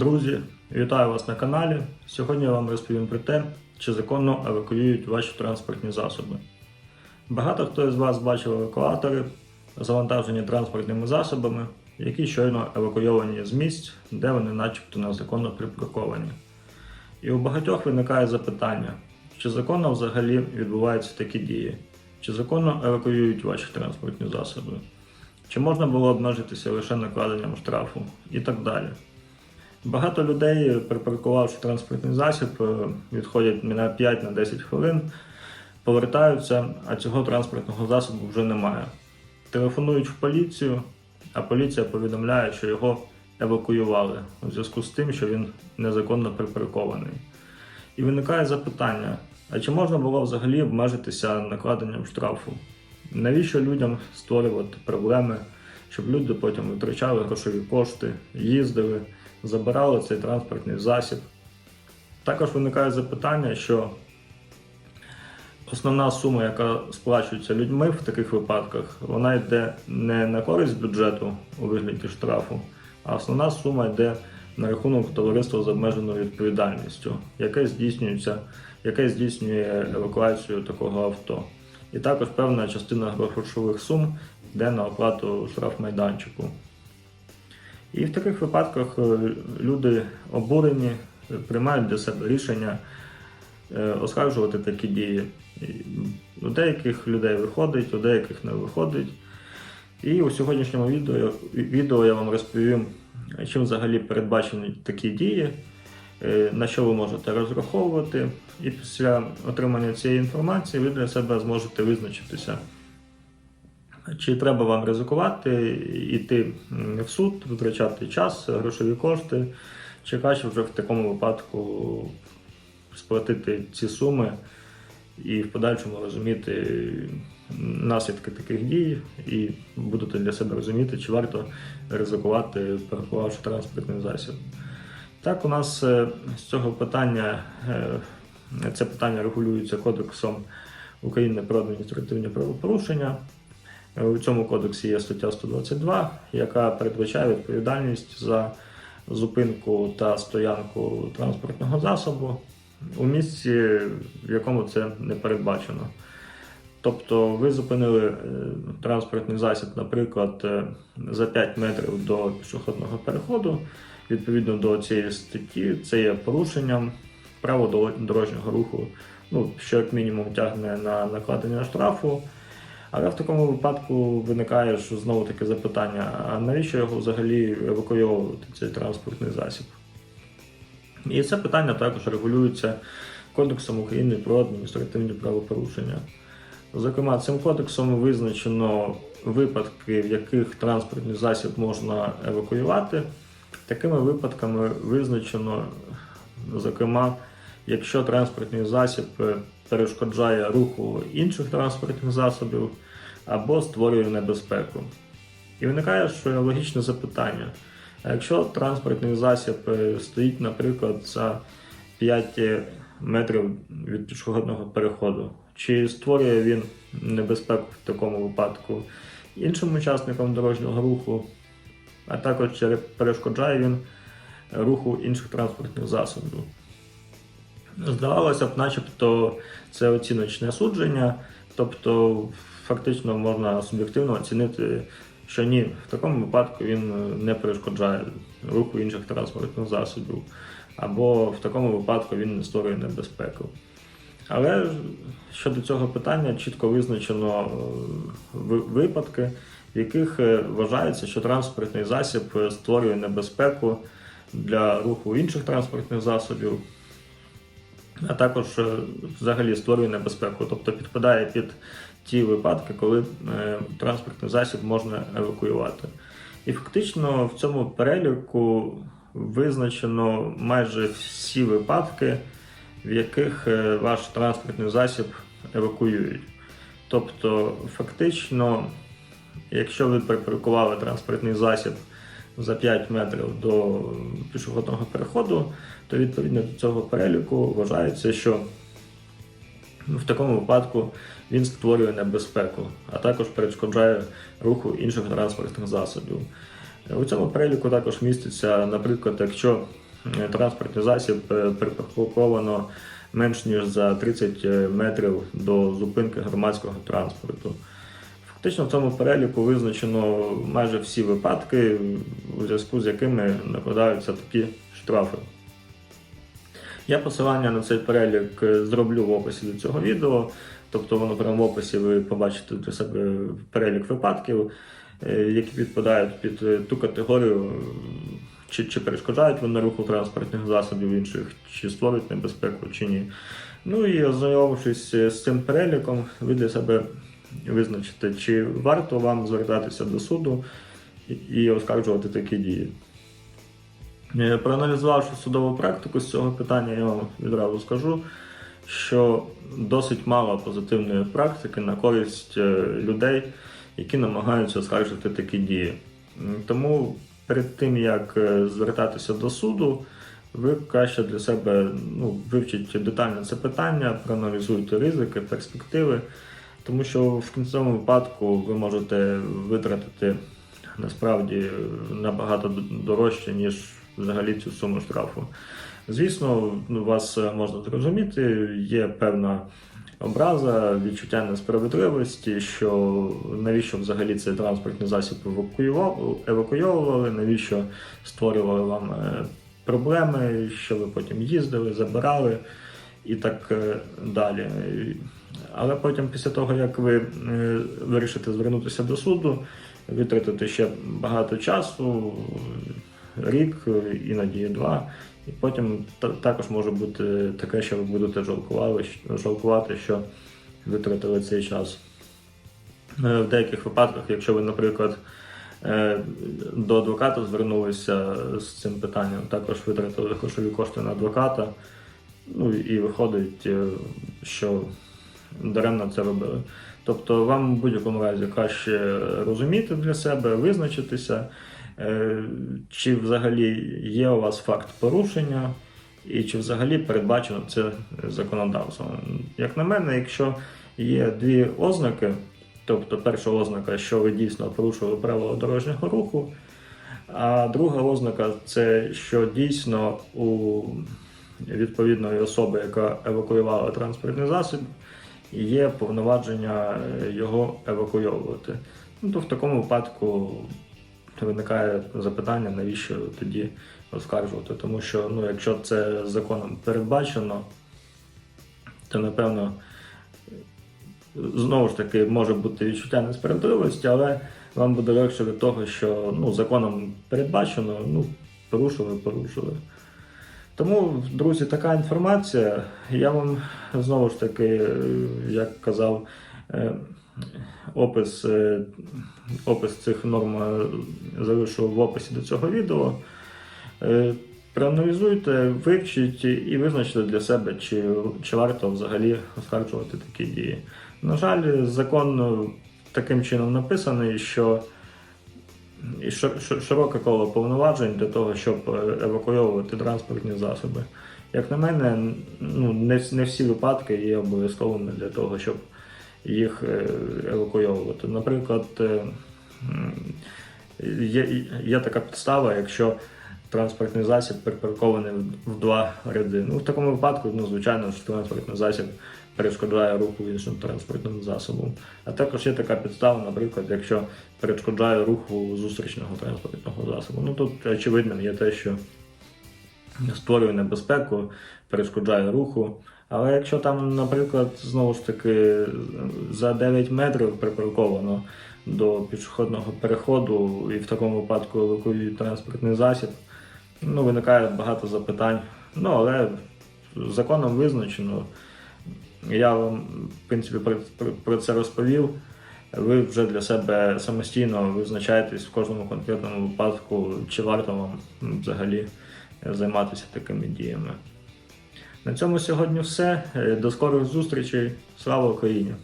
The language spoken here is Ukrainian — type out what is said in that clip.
Друзі, вітаю вас на каналі. Сьогодні я вам розповім про те, чи законно евакуюють ваші транспортні засоби. Багато хто з вас бачив евакуатори, завантажені транспортними засобами, які щойно евакуйовані з місць, де вони начебто незаконно припарковані. І у багатьох виникає запитання, чи законно взагалі відбуваються такі дії, чи законно евакуюють ваші транспортні засоби, чи можна було обмежитися лише накладенням штрафу і так далі. Багато людей, припаркувавши транспортний засіб, е, відходять на 5-10 хвилин, повертаються, а цього транспортного засобу вже немає. Телефонують в поліцію, а поліція повідомляє, що його евакуювали у зв'язку з тим, що він незаконно припаркований. І виникає запитання: а чи можна було взагалі обмежитися накладенням штрафу? Навіщо людям створювати проблеми, щоб люди потім витрачали грошові кошти, їздили, забирали цей транспортний засіб? Також виникає запитання, що основна сума, яка сплачується людьми в таких випадках, вона йде не на користь бюджету у вигляді штрафу, а основна сума йде на рахунок товариства з обмеженою відповідальністю, яке здійснюється, яке здійснює евакуацію такого авто. І також певна частина грошових сум йде на оплату штрафмайданчику. І в таких випадках е, люди обурені, е, приймають для себе рішення е, оскаржувати такі дії. У деяких людей виходить, у деяких не виходить. І у сьогоднішньому відео, відео я вам розповім, чим взагалі передбачені такі дії, на що ви можете розраховувати. І після отримання цієї інформації ви для себе зможете визначитися, чи треба вам ризикувати, йти в суд, витрачати час, грошові кошти, чи краще вже в такому випадку сплатити ці суми і в подальшому розуміти наслідки таких дій, і будете для себе розуміти, чи варто ризикувати, паркувавши транспортний засіб. Так, у нас е, з цього питання е, це питання регулюється Кодексом України про адміністративні правопорушення. У цьому кодексі є стаття 122, яка передбачає відповідальність за зупинку та стоянку транспортного засобу у місці, в якому це не передбачено. Тобто ви зупинили е, транспортний засіб, наприклад, е, за 5 метрів до пішохідного переходу. Відповідно до цієї статті, це є порушенням правил дорожнього руху, ну, що як мінімум тягне на накладення штрафу. Але в такому випадку виникає ж знову таке запитання: а навіщо його взагалі евакуйовувати, цей транспортний засіб? І це питання також регулюється Кодексом України про адміністративні правопорушення. Зокрема, цим кодексом визначено випадки, в яких транспортний засіб можна евакуювати. Такими випадками визначено, зокрема, якщо транспортний засіб перешкоджає руху інших транспортних засобів або створює небезпеку. І виникає що логічне запитання. А якщо транспортний засіб е, стоїть, наприклад, за 5 метрів від пішохідного переходу, чи створює він небезпеку в такому випадку іншим учасникам дорожнього руху, а також чи перешкоджає він руху інших транспортних засобів? Здавалося б, начебто це оціночне судження, тобто фактично можна суб'єктивно оцінити, що ні, в такому випадку він не перешкоджає руху інших транспортних засобів, або в такому випадку він не створює небезпеку. Але щодо цього питання чітко визначено е, випадки, в яких е, вважається, що транспортний засіб е, створює небезпеку для руху інших транспортних засобів, а також е, взагалі створює небезпеку, тобто підпадає під ті випадки, коли е, транспортний засіб можна евакуювати. І фактично в цьому переліку визначено майже всі випадки, в яких е, ваш транспортний засіб евакуюють. Тобто, фактично, якщо ви припаркували транспортний засіб за 5 метрів до пішохідного переходу, то відповідно до цього переліку вважається, що в такому випадку він створює небезпеку, а також перешкоджає руху інших транспортних засобів. У цьому переліку також міститься, наприклад, якщо е, транспортний засіб е, припарковано менш ніж за 30 метрів до зупинки громадського транспорту. Фактично в цьому переліку визначено майже всі випадки, у зв'язку з якими накладаються такі штрафи. Я посилання на цей перелік зроблю в описі до цього відео, тобто воно прямо в описі ви побачите для себе перелік випадків, е, які підпадають під ту категорію, чи, чи перешкоджають вони руху транспортних засобів інших, чи створюють небезпеку, чи ні. Ну і ознайомившись з цим переліком, ви для себе визначите, чи варто вам звертатися до суду і- і оскаржувати такі дії. Е, Проаналізувавши судову практику з цього питання, я вам відразу скажу, що досить мало позитивної практики на користь е, людей, які намагаються оскаржити такі дії. Тому перед тим як е, звертатися до суду, ви краще для себе ну, вивчіть детально це питання, проаналізуйте ризики, перспективи, тому що в кінцевому випадку ви можете витратити насправді набагато дорожче, ніж взагалі цю суму штрафу. Звісно, ну, вас можна зрозуміти, є певна образа, відчуття несправедливості, що навіщо взагалі цей транспортний засіб евакуйовували, навіщо створювали вам е, проблеми, що ви потім їздили, забирали і так е, далі. Але потім, після того, як ви е, вирішите звернутися до суду, витратити ще багато часу, рік, іноді два. І потім також може бути таке, що ви будете жалкувати, що витратили цей час. Е, В деяких випадках, якщо ви, наприклад, е, до адвоката звернулися з цим питанням, також витратили грошові кошти на адвоката, ну і виходить, що даремно це робили. Тобто вам в будь-якому разі краще розуміти для себе, визначитися, е, чи взагалі є у вас факт порушення, і чи взагалі передбачено це законодавством. Як на мене, якщо є дві ознаки, тобто перша ознака, що ви дійсно порушили правила дорожнього руху, а друга ознака це що дійсно у відповідної особи, яка евакуювала транспортний засіб, є повноваження е, його евакуйовувати. Ну, то в такому випадку виникає запитання, навіщо тоді оскаржувати. Тому що ну, якщо це законом передбачено, то напевно знову ж таки може бути відчуття несправедливості, але вам буде легше від того, що ну, законом передбачено, ну, порушили, порушили. Тому, друзі, така інформація. Я вам знову ж таки, е, як казав, е, опис, е, опис цих норм залишу в описі до цього відео. Проаналізуйте, вивчіть і визначте для себе, чи, чи варто взагалі оскаржувати такі дії. На жаль, закон таким чином написаний, що і шир- шир- широке коло повноважень для того, щоб е, евакуйовувати транспортні засоби. Як на мене, ну, не, не всі випадки є обов'язковими для того, щоб їх е, евакуйовувати. Наприклад, е, є, є така підстава, якщо транспортний засіб припаркований в два ряди. Ну, в такому випадку, ну, звичайно, що транспортний засіб перешкоджає руху іншим транспортним засобом. А також є така підстава, наприклад, якщо перешкоджає руху зустрічного транспортного засобу. Ну тут очевидним є те, що створює небезпеку, перешкоджає руху. Але якщо там, наприклад, знову ж таки за 9 метрів припарковано до пішохідного переходу і в такому випадку евакуюють транспортний засіб, ну виникає багато запитань. Ну але законом визначено. Я вам, в принципі, про, про- про це розповів. Ви вже для себе самостійно визначаєтесь в кожному конкретному випадку, чи варто вам взагалі займатися такими діями. На цьому сьогодні все. Е, До скорих зустрічей. Слава Україні!